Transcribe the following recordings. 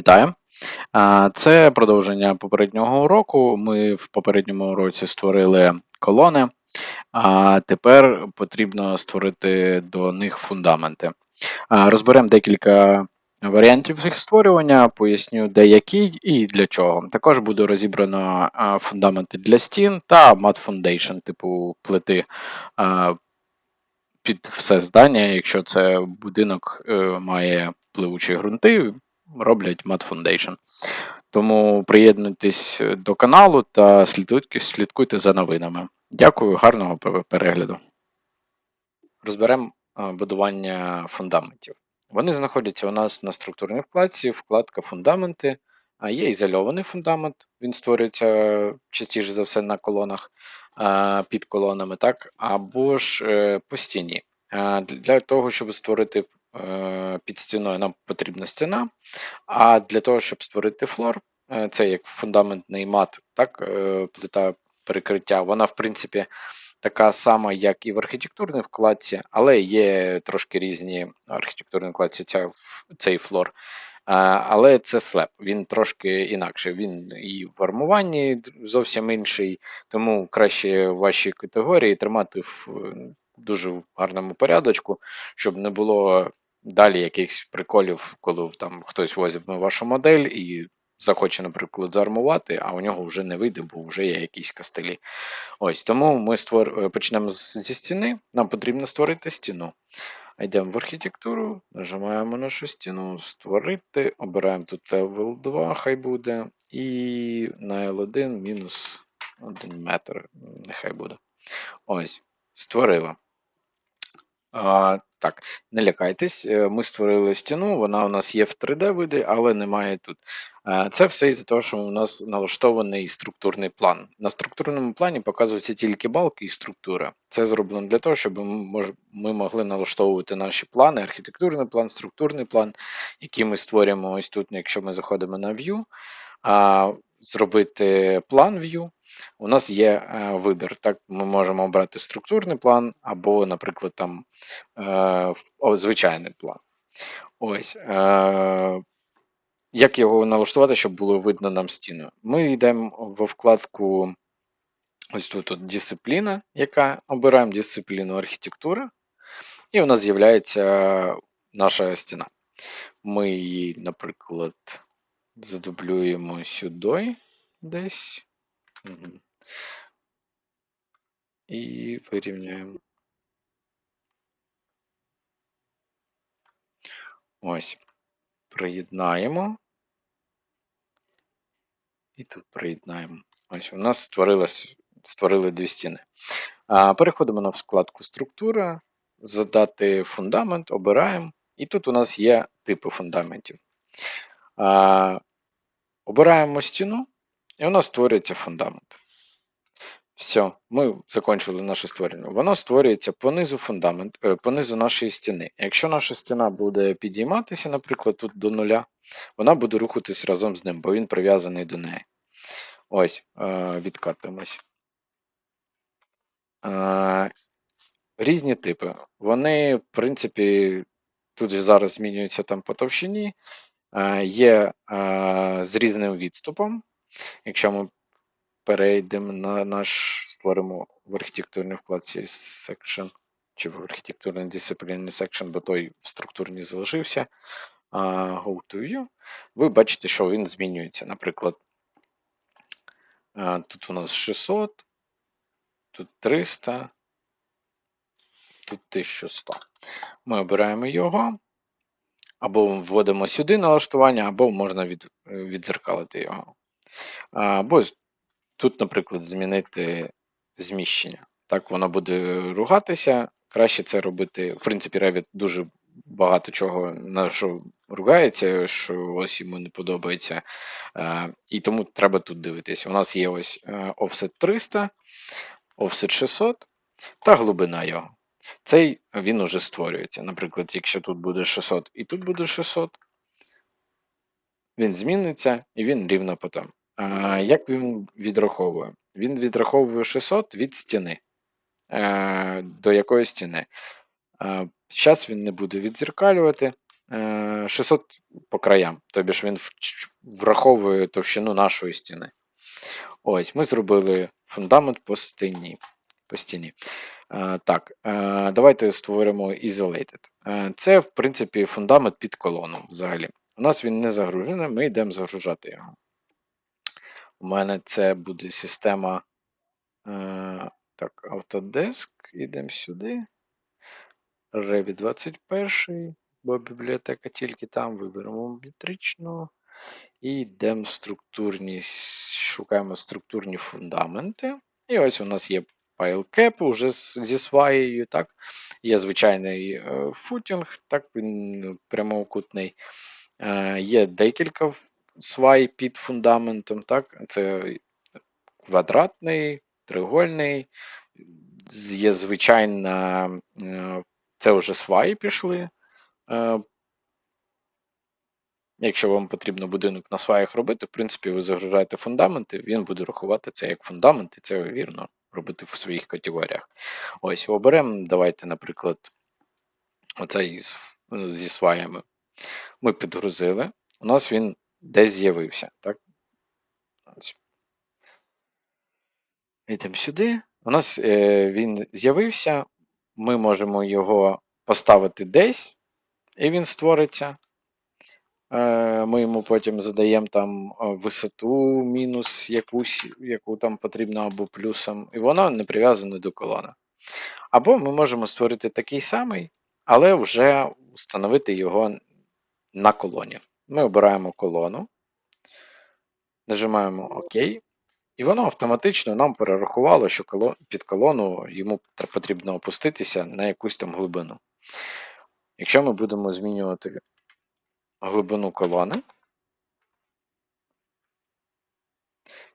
Вітаю! Це продовження попереднього уроку. Ми в попередньому уроці створили колони, а тепер потрібно створити до них фундаменти. Розберемо декілька варіантів їх створювання, поясню, де який і для чого. Також буде розібрано фундаменти для стін та mat foundation, типу плити під все здання, якщо це будинок е, має пливучі ґрунти, роблять Mat Foundation. Тому приєднуйтесь до каналу та слідкуйте, слідкуйте за новинами. Дякую, гарного перегляду. Розберемо е, будування фундаментів. Вони знаходяться у нас на структурній вкладці, вкладка фундаменти. А є ізольований фундамент, він створюється частіше за все на колонах е, під колонами, так, або ж е, по стіні. Е, Для того, щоб створити е, під стіною, нам потрібна стіна. А для того, щоб створити флор, е, це як фундаментний мат, так, е, плита перекриття, вона, в принципі, така сама, як і в архітектурній вкладці, але є трошки різні в архітектурній вкладці ця, цей флор. Але це слеп, він трошки інакший. Він і в армуванні зовсім інший, тому краще ваші категорії тримати в е, дуже гарному порядочку, щоб не було далі якихось приколів, коли там хтось возьме вашу модель і захоче, наприклад, заармувати, а у нього вже не вийде, бо вже є якісь кастелі. Ось тому ми створ... е, почнемо зі стіни. Нам потрібно створити стіну. Йдемо в архітектуру, нажимаємо нашу стіну, створити, обираємо тут level 2, хай буде, і на L1 мінус 1 метр, нехай буде. Ось, створили. Так, не лякайтесь, е, ми створили стіну, вона у нас є в 3D виді, але немає тут. Е, Це все із-за того, що у нас налаштований структурний план. На структурному плані показуються тільки балки і структура. Це зроблено для того, щоб ми, могли налаштовувати наші плани, архітектурний план, структурний план, який ми створюємо ось тут, якщо ми заходимо на View, зробити план View. У нас є е, вибір. Так, ми можемо обрати структурний план або, наприклад, там е, звичайний план. Ось. Е, як його налаштувати, щоб було видно нам стіну? Ми йдемо во вкладку ось тут от дисципліна, яка обираємо дисципліну архітектура, і у нас з'являється наша стіна. Ми її, наприклад, задублюємо сюди десь. Мгм. І вирівняємо. Ось. Приєднаємо. І тут приєднаємо. Ось у нас створилось, створили дві стіни. Переходимо на вкладку структура, задати фундамент, обираємо. І тут у нас є типи фундаментів. Обираємо стіну, і у нас створюється фундамент. Все, ми закінчили наше створення. Воно створюється по низу фундамент, е, по нашої стіни. Якщо наша стіна буде підійматися, наприклад, тут до нуля, вона буде рухатись разом з ним, бо він прив'язаний до неї. Ось, е, відкатимось. Е, Різні типи. Вони, в принципі, тут же зараз змінюються там по товщині, є з різним відступом. Якщо ми перейдемо на наш, створимо в архітектурній вкладці section, чи в архітектурній дисципліні section, бо той в структурній залишився. Go to view. Ви бачите, що він змінюється. Наприклад, тут у нас 600, тут 300, тут 1100. Ми обираємо його, або вводимо сюди налаштування, або можна від, відзеркалити його. Або тут, наприклад, змінити зміщення. Так воно буде ругатися. Краще це робити. В принципі, Revit дуже багато чого на що ругається, що ось йому не подобається. І тому треба тут дивитися. У нас є ось е, offset 300, offset 600 та глибина його. Цей він уже створюється. Наприклад, якщо тут буде 600 і тут буде 600, він зміниться і він рівно потім. А, Як він відраховує? Він відраховує 600 від стіни. Е, До якої стіни? Зараз він не буде відзеркалювати. е, 600 по краям. Тобі ж він враховує товщину нашої стіни. Ось, ми зробили фундамент по стіні. По стіні. Е, так, е, давайте створимо Isolated. Е, це, в принципі, фундамент під колону взагалі. У нас він не загружений, ми йдемо загружати його. У мене це буде система. Е, так, Autodesk. Йдемо сюди. Revit 21, бо бібліотека тільки там. Виберемо метричну. І йдемо в структурні, шукаємо структурні фундаменти. І ось у нас є PileCap уже зі сваєю, так? Є звичайний е, футінг, так, він прямокутний. Е, є декілька свай під фундаментом, так? Це квадратний, треугольний. з- Є звичайна, е, це вже сваї пішли. Е, Якщо вам потрібно будинок на сваях робити, в принципі, ви загружаєте фундаменти, він буде рахувати це як фундамент, і це вірно робити в своїх категоріях. Ось, оберемо, давайте, наприклад, оцей зі сваями. Ми підгрузили, у нас він десь з'явився. Так? Йдемо сюди. У нас е, він з'явився, ми можемо його поставити десь, і він створиться. Е, Ми йому потім задаємо там е, висоту мінус якусь, яку там потрібно, або плюсом, і воно не прив'язане до колони. Або ми можемо створити такий самий, але вже встановити його на колоні. Ми обираємо колону, нажимаємо ОК, і воно автоматично нам перерахувало, що під колону йому потрібно опуститися на якусь там глибину. Якщо ми будемо змінювати глибину колони,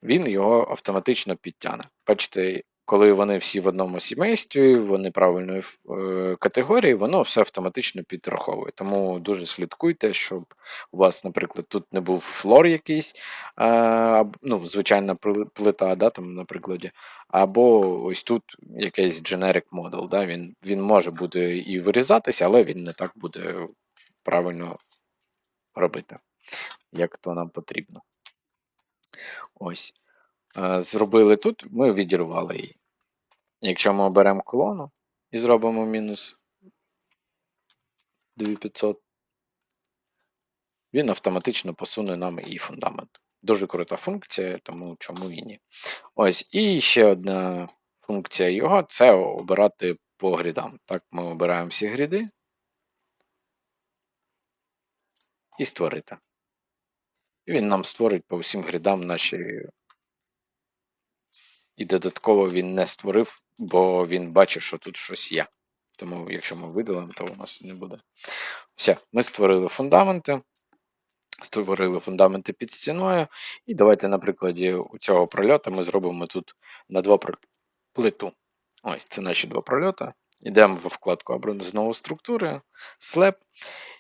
він його автоматично підтягне. Бачите, коли вони всі в одному сімействі, вони правильної е, категорії, воно все автоматично підраховує. Тому дуже слідкуйте, щоб у вас, наприклад, тут не був флор якийсь, е, ну, звичайна плита, да, там, на прикладі, або ось тут якийсь generic model. Да, він, він може буде і вирізатися, але він не так буде правильно робити, як то нам потрібно. Ось. Е, Зробили тут, ми відірвали її. Якщо ми оберемо колону і зробимо мінус 2500, він автоматично посуне нам і фундамент. Дуже крута функція, тому чому і ні. Ось, і ще одна функція його це обирати по грідам. Так, ми обираємо всі гріди і створити. І він нам створить по всім грідам наші. І додатково він не створив, бо він бачить, що тут щось є. Тому, якщо ми видалимо, то у нас не буде. Все, ми створили фундаменти. Створили фундаменти під стіною. І давайте на прикладі цього прольоту ми зробимо тут на два плиту. Ось це наші два прольоти. Йдемо в вкладку «Обрати знову структури, Slab.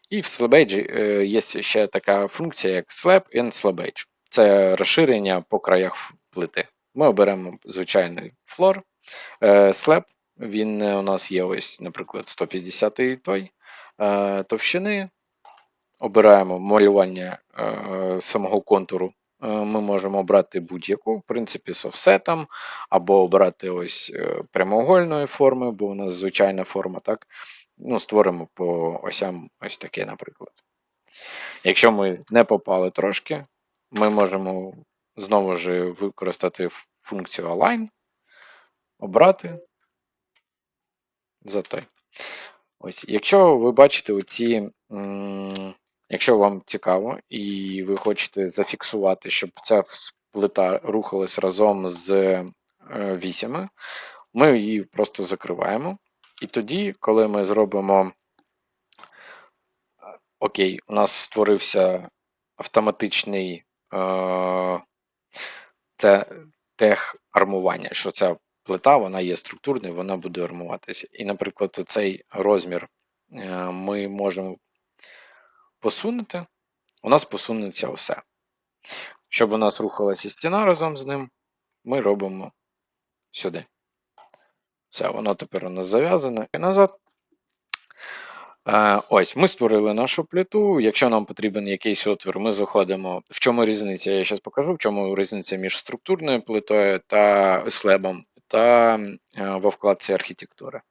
І в SlabEdge е, є ще така функція, як Slab and SlabEdge. Це розширення по краях плити. Ми оберемо звичайний флор. Е, Slab, він е, у нас є ось, наприклад, 150 той е, товщини. Обираємо малювання самого контуру. Ми можемо обрати будь-яку, в принципі, з офсетом, або обрати ось прямоугольної форми, бо у нас звичайна форма, так? Ну, створимо по осям ось таке, наприклад. Якщо ми не попали трошки, ми можемо знову ж використати функцію Align, обрати за той. Ось, якщо ви бачите оці, якщо вам цікаво, і ви хочете зафіксувати, щоб ця плита рухалась разом з е, вісями, ми її просто закриваємо. І тоді, коли ми зробимо Окей, у нас створився автоматичний е, це тех армування, що ця плита вона є структурною, вона буде армуватися. І, наприклад, цей розмір е, ми можемо посунути, у нас посунеться все. Щоб у нас рухалася стіна разом з ним, ми робимо сюди. Все, воно тепер у нас зав'язане і назад. Е, Ось, ми створили нашу плиту. Якщо нам потрібен якийсь отвір, ми заходимо. В чому різниця? Я зараз покажу, в чому різниця між структурною плитою та слебом та е, во вкладці архітектури.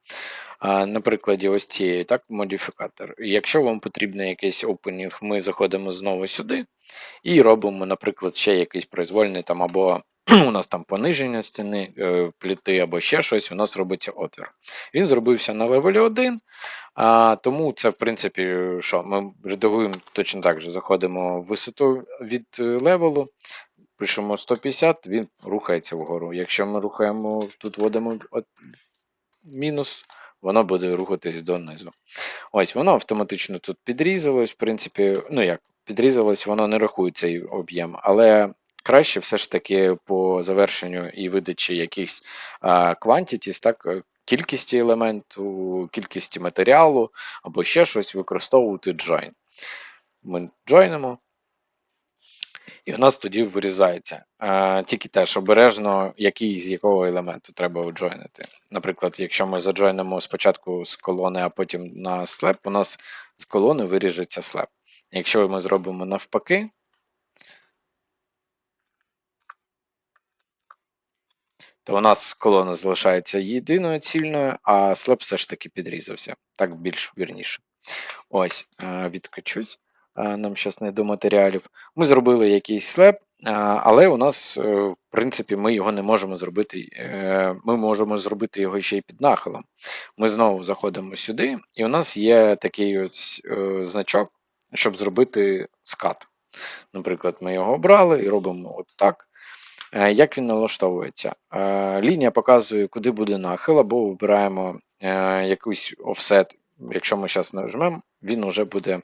На прикладі ось цієї, так, модифікатор. Якщо вам потрібен якийсь опенінг, ми заходимо знову сюди і робимо, наприклад, ще якийсь произвольний там або у нас там пониження стіни е, пліти, або ще щось, у нас робиться отвір. Він зробився на левелі 1, а, тому це, в принципі, що ми редагуємо точно так же, заходимо в висоту від е, левелу, пишемо 150, він рухається вгору. Якщо ми рухаємо, тут вводимо от мінус, воно буде рухатись донизу. Ось, воно автоматично тут підрізалось, в принципі, ну як, підрізалось, воно не рахує цей об'єм, але краще все ж таки по завершенню і видачі якихось quantities, так, е, кількості елементу, кількості матеріалу або ще щось використовувати join. Ми джойнимо, і у нас тоді вирізається. Е, Тільки теж обережно, який з якого елементу треба уджойнити. Наприклад, якщо ми заджойнимо спочатку з колони, а потім на слеп, у нас з колони виріжеться слеп. Якщо ми зробимо навпаки, то у нас колона залишається єдиною цільною, а слеп все ж таки підрізався. Так більш вірніше. Ось, е, відкачусь. Е, нам зараз не до матеріалів. Ми зробили якийсь слеп, е, але у нас, в принципі, ми його не можемо зробити. Ми можемо зробити його ще й під нахилом. Ми знову заходимо сюди, і у нас є такий ось значок, щоб зробити скат. Наприклад, ми його обрали і робимо от так. Як він налаштовується? Лінія показує, куди буде нахил, або вибираємо якийсь офсет. Якщо ми зараз нажмемо, він вже буде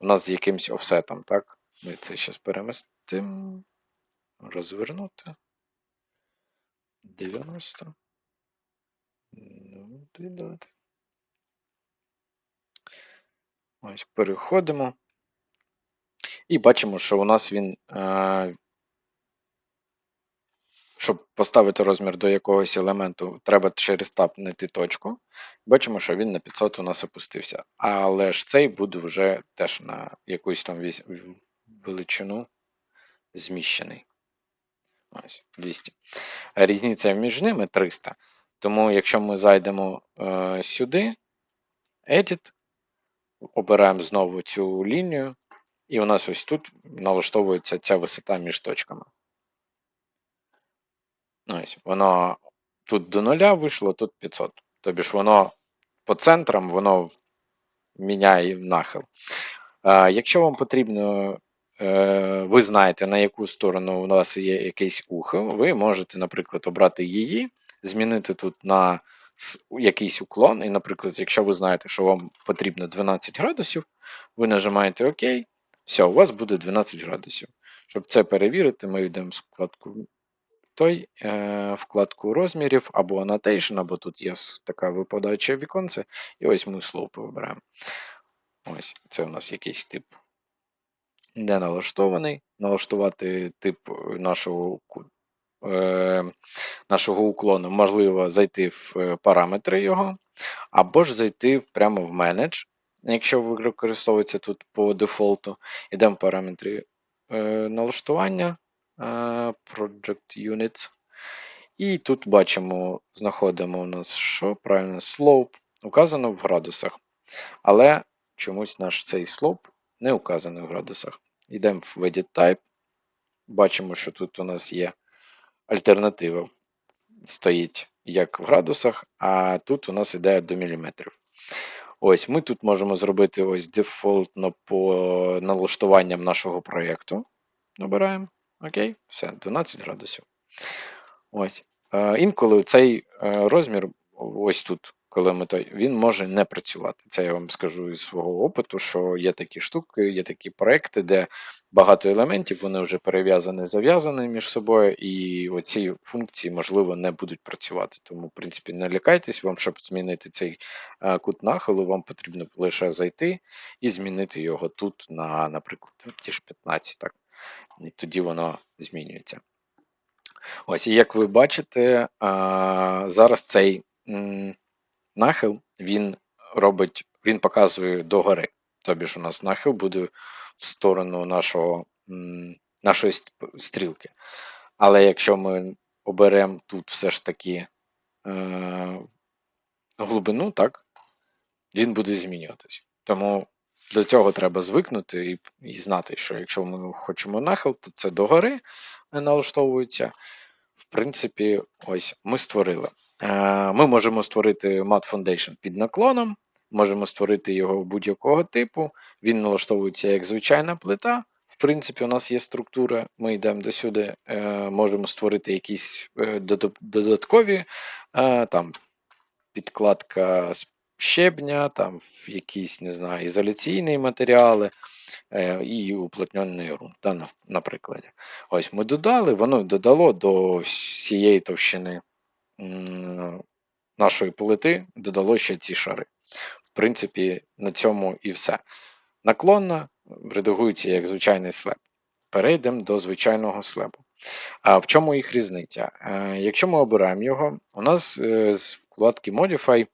у нас з якимось офсетом. так? Ми це зараз перемістимо, розвернути. 90. Ну. Ось, переходимо. І бачимо, що у нас він щоб поставити розмір до якогось елементу, треба через таб знайти точку. Бачимо, що він на 500 у нас опустився. Але ж цей буде вже теж на якусь там величину зміщений. Ось, 200. Різниця між ними 300. Тому, якщо ми зайдемо е, сюди, Edit, обираємо знову цю лінію, і у нас ось тут налаштовується ця висота між точками. Ось, Воно тут до нуля вийшло, тут 500. Тобі ж воно по центрам воно міняє нахил. А, Якщо вам потрібно, е, ви знаєте, на яку сторону у нас є якийсь ухил, ви можете, наприклад, обрати її, змінити тут на якийсь уклон. І, наприклад, якщо ви знаєте, що вам потрібно 12 градусів, ви нажимаєте ОК, все, у вас буде 12 градусів. Щоб це перевірити, ми йдемо в складку той е, вкладку розмірів або Annotation, або тут є така випадаюча віконце, і ось ми слоупи вибираємо. Ось це у нас якийсь тип не налаштований. Налаштувати тип нашого е, нашого уклону, можливо, зайти в е, параметри його, або ж зайти прямо в менедж, якщо використовується тут по дефолту. Йдемо в параметри е, налаштування. Project Units. І тут бачимо, знаходимо у нас що? Правильно, slope указано в градусах. Але чомусь наш цей slope не указаний в градусах. Йдемо в Edit Type. Бачимо, що тут у нас є альтернатива. Стоїть як в градусах, а тут у нас йде до міліметрів. Ось ми тут можемо зробити ось дефолтно по налаштуванням нашого проєкту. Набираємо. Окей, все, 12 градусів. Ось. Е, інколи цей е, розмір, ось тут, коли той, він може не працювати. Це я вам скажу із свого опиту, що є такі штуки, є такі проекти, де багато елементів, вони вже перев'язані, зав'язані між собою, і оці функції, можливо, не будуть працювати. Тому, в принципі, не лякайтесь, вам, щоб змінити цей е, кут нахилу, вам потрібно лише зайти і змінити його тут на, наприклад, ті ж 15. так і тоді воно змінюється. Ось, і як ви бачите, зараз цей нахил він робить він показує догори. Тобі ж у нас нахил буде в сторону нашого, нашої стрілки. Але якщо ми оберемо тут все ж таки е, глибину, так, він буде змінюватись. Тому до цього треба звикнути і, і знати, що якщо ми хочемо нахил, то це догори налаштовується. В принципі, ось ми створили. Е, Ми можемо створити Mat Foundation під наклоном, можемо створити його будь-якого типу. Він налаштовується як звичайна плита. В принципі, у нас є структура, ми йдемо до сюди, е, можемо створити якісь е, додаткові там, підкладка з щебня, там якісь, не знаю, ізоляційні матеріали е, і уплотнений ґрунт, да, наприклад. Ось ми додали, воно додало до всієї товщини нашої плити, додало ще ці шари. В принципі, на цьому і все. Наклонна редагується як звичайний слеп. Перейдемо до звичайного слепу. А в чому їх різниця? Е, Якщо ми обираємо його, у нас е, з вкладки Modify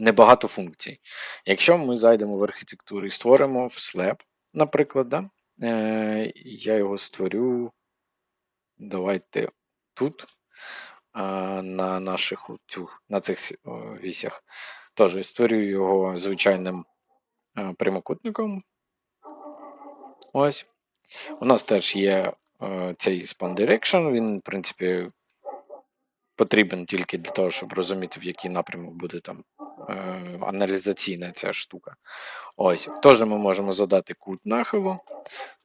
небагато функцій. Якщо ми зайдемо в архітектуру і створимо в слеп, наприклад, да? е, я його створю. Давайте тут, а, на наших на цих вісях. Тож створюю його звичайним е, прямокутником. Ось. У нас теж є е, цей Span Direction, він, в принципі, потрібен тільки для того, щоб розуміти, в який напрямок буде там е, аналізаційна ця штука. Ось. Теж ми можемо задати кут нахилу.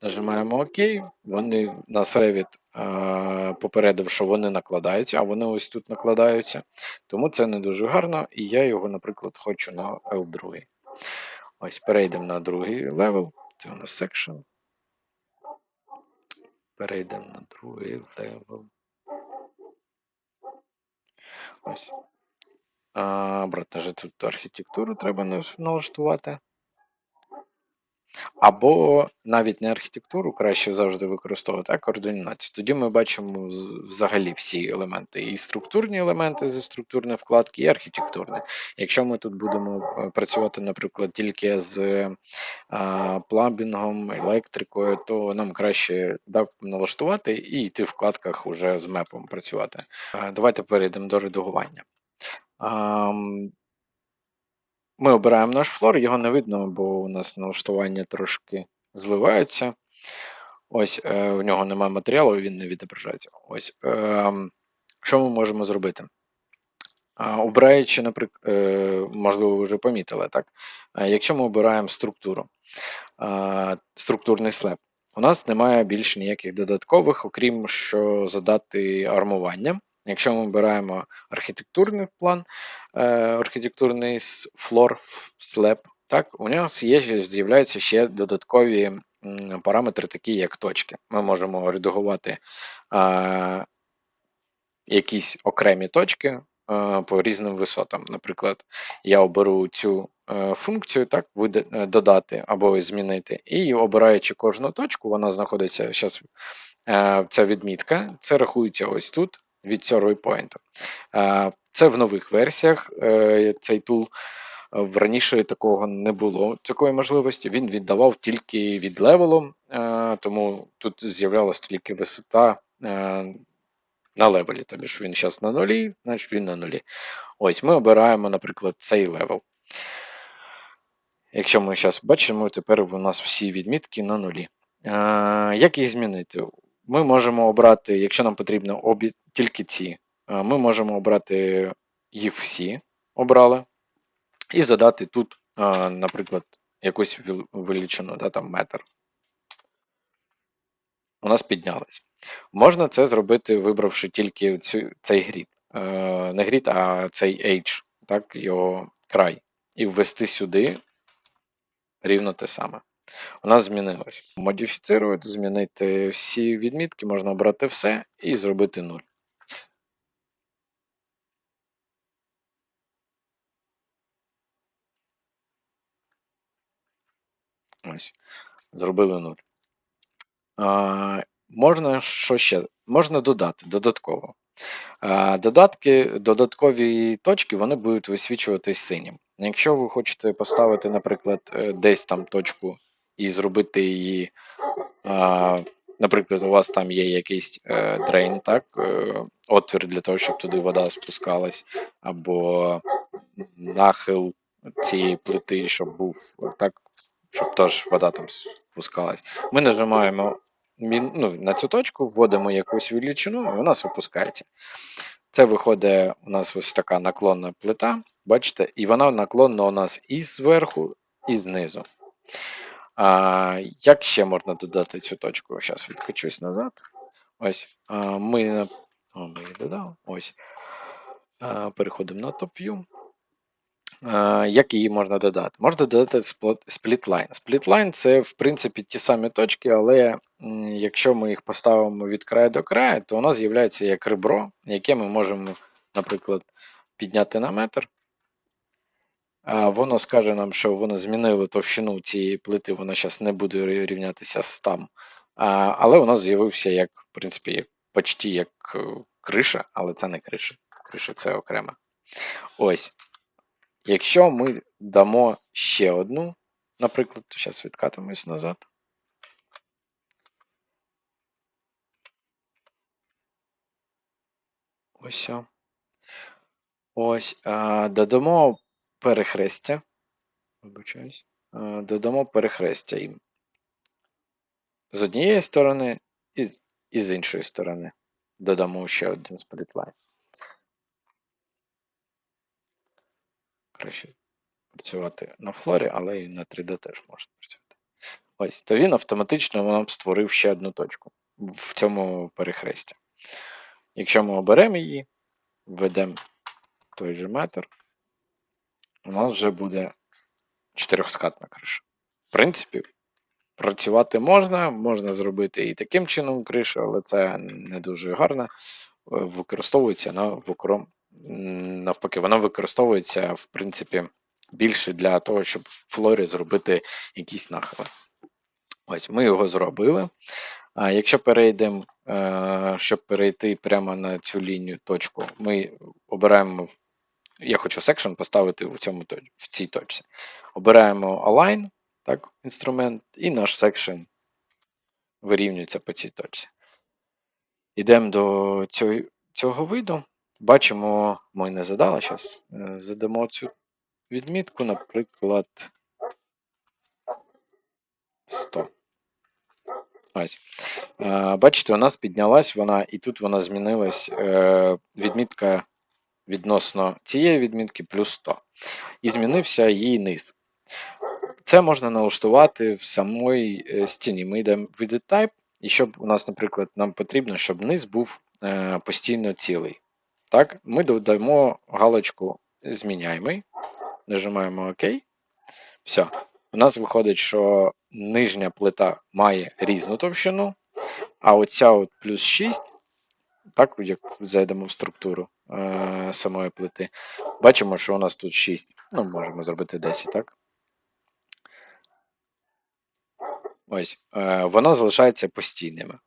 Нажимаємо ОК. Вони нас Revit е, попередив, що вони накладаються, а вони ось тут накладаються. Тому це не дуже гарно, і я його, наприклад, хочу на L2. Ось, перейдемо на другий левел. Це у нас section. Перейдемо на другий левел. Ось. А, брат, вже тут архітектуру треба налаштувати. Або навіть не архітектуру, краще завжди використовувати, а координацію. Тоді ми бачимо взагалі всі елементи, і структурні елементи зі структурної вкладки, і архітектурні. Якщо ми тут будемо е, працювати, наприклад, тільки з е, пламбінгом, електрикою, то нам краще DAP налаштувати і йти в вкладках уже з мепом працювати. Е, Давайте перейдемо до редагування. Ми обираємо наш флор, його не видно, бо у нас налаштування трошки зливаються. Ось е, у нього немає матеріалу, він не відображається. Ось. Е, що ми можемо зробити? Обираючи, наприклад, е, можливо, ви вже помітили, так? Е, Якщо ми обираємо структуру, е, структурний слеп, у нас немає більше ніяких додаткових, окрім що задати армування. Якщо ми обираємо архітектурний план, е, архітектурний флор, слеп, так, у нас є, з'являються ще додаткові параметри, такі як точки. Ми можемо редагувати е, якісь окремі точки е, по різним висотам. Наприклад, я оберу цю е, функцію, так, додати або змінити, і обираючи кожну точку, вона знаходиться зараз. Ця відмітка, це рахується ось тут від survey point. Е, Це в нових версіях е, цей тул. Е, Раніше такого не було такої можливості. Він віддавав тільки від левелу, тому тут з'являлася тільки висота на левелі. Тобі ж він зараз на нулі, значить він на нулі. Ось ми обираємо, наприклад, цей левел. Якщо ми зараз бачимо, тепер у нас всі відмітки на нулі. Як їх змінити? Ми можемо обрати, якщо нам потрібно обі, тільки ці, е, ми можемо обрати їх всі, обрали, і задати тут, е, наприклад, якусь величину, да, там метр. У нас піднялось. Можна це зробити, вибравши тільки цю, цей грід. Е, не грід, а цей H, так, його край. І ввести сюди рівно те саме. У нас змінилось. Модифіцирувати, змінити всі відмітки, можна обрати все і зробити 0. Ось. Зробили 0. А, можна що ще? Можна додати додатково. Е, Додатки, додаткові точки вони будуть висвічуватись синім. Якщо ви хочете поставити, наприклад, е, десь там точку і зробити її, е, наприклад, у вас там є якийсь е, дрейн, так, е, отвір для того, щоб туди вода спускалась, або нахил цієї плити, щоб був так, щоб теж вода там спускалась. Ми нажимаємо ну, на цю точку, вводимо якусь величину, і у нас випускається. Це виходить у нас ось така наклонна плита, бачите, і вона наклонна у нас і зверху, і знизу. А, як ще можна додати цю точку? Зараз відкачусь назад. Ось. А, ми, о, ми її додали. Ось. А, переходимо на. А, як її можна додати? Можна додати splitline. Splitline це, в принципі, ті самі точки, але якщо ми їх поставимо від краю до краю, то нас з'являється як ребро, яке ми можемо, наприклад, підняти на метр. Воно скаже нам, що воно змінило товщину цієї плити, воно зараз не буде рівнятися з там. Але воно з'явився як, в принципі, як, почти як е, криша, але це не криша. Криша це окремо. Ось. Якщо ми дамо ще одну, наприклад, зараз відкатимось назад. Ось. Ось. Додамо перехрестя. Вибачаюсь. Додамо перехрестя їм. З однієї сторони і, з- і з іншої сторони. Додамо ще один сплітлайн. Краще працювати на флорі, але і на 3D теж можна працювати. Ось, то він автоматично нам створив ще одну точку в цьому перехресті. Якщо ми оберемо її, введемо той же метр, у нас вже буде чотирьохскатна криша. В принципі, працювати можна, можна зробити і таким чином кришу, але це не дуже гарно. Е, Використовується на в окром. Навпаки, воно використовується, в принципі, більше для того, щоб в флорі зробити якісь нахили. Ось ми його зробили. А якщо перейдемо, е, щоб перейти прямо на цю лінію точку, ми обираємо. Я хочу section поставити в, цьому, в цій точці. Обираємо Align, так, інструмент, і наш section вирівнюється по цій точці. Йдемо до цього, цього виду. Бачимо, ми не задали зараз. Задамо цю відмітку, наприклад, 100. Ось. Е, Бачите, у нас піднялась вона, і тут вона змінилась е, відмітка відносно цієї відмітки плюс 100. І змінився її низ. Це можна налаштувати в самій е, стіні. Ми йдемо в Edit Type, і щоб у нас, наприклад, нам потрібно, щоб низ був е, постійно цілий. Так, ми додамо галочку зміняємий, нажимаємо ОК. Все. У нас виходить, що нижня плита має різну товщину, а оця от плюс 6, так, як зайдемо в структуру е, самої плити, бачимо, що у нас тут 6. Ну, можемо зробити 10, так? Ось, е, залишається постійними.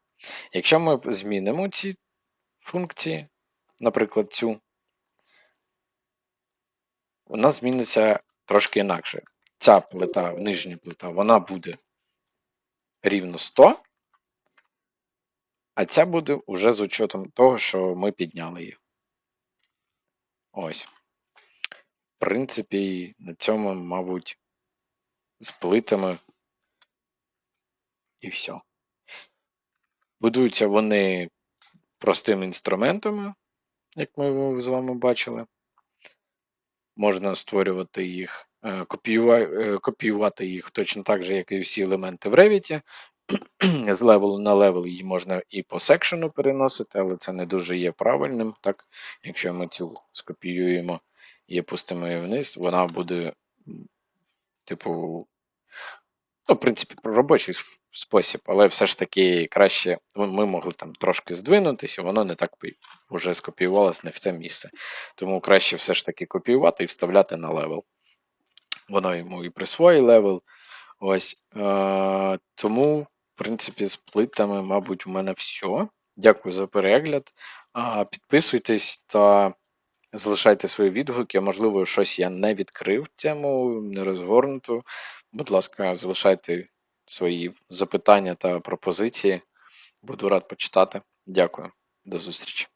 Якщо ми змінимо ці функції, наприклад, цю, нас зміниться трошки інакше. Ця плита, нижня плита, вона буде рівно 100, а ця буде вже з учетом того, що ми підняли її. Ось. В принципі, на цьому, мабуть, з плитами і все. Будуються вони простими інструментами, як ми з вами бачили. Можна створювати їх, е, е, копіювати їх точно так же, як і всі елементи в Revit. З левелу на левел її можна і по секшену переносити, але це не дуже є правильним. Так? Якщо ми цю скопіюємо і опустимо її вниз, вона буде, типу, ну, в принципі, робочий спосіб, але все ж таки краще ми могли там трошки здвинутися, воно не так вже скопіювалося не в це місце. Тому краще все ж таки копіювати і вставляти на левел. Воно йому і присвоїть левел. Ось. Е, тому, принципі, з плитами, мабуть, у мене все. Дякую за перегляд. Підписуйтесь та залишайте свої відгуки. Можливо, щось я не відкрив тему, не розгорнуту. Будь ласка, залишайте свої запитання та пропозиції. Буду рад почитати. Дякую. До зустрічі.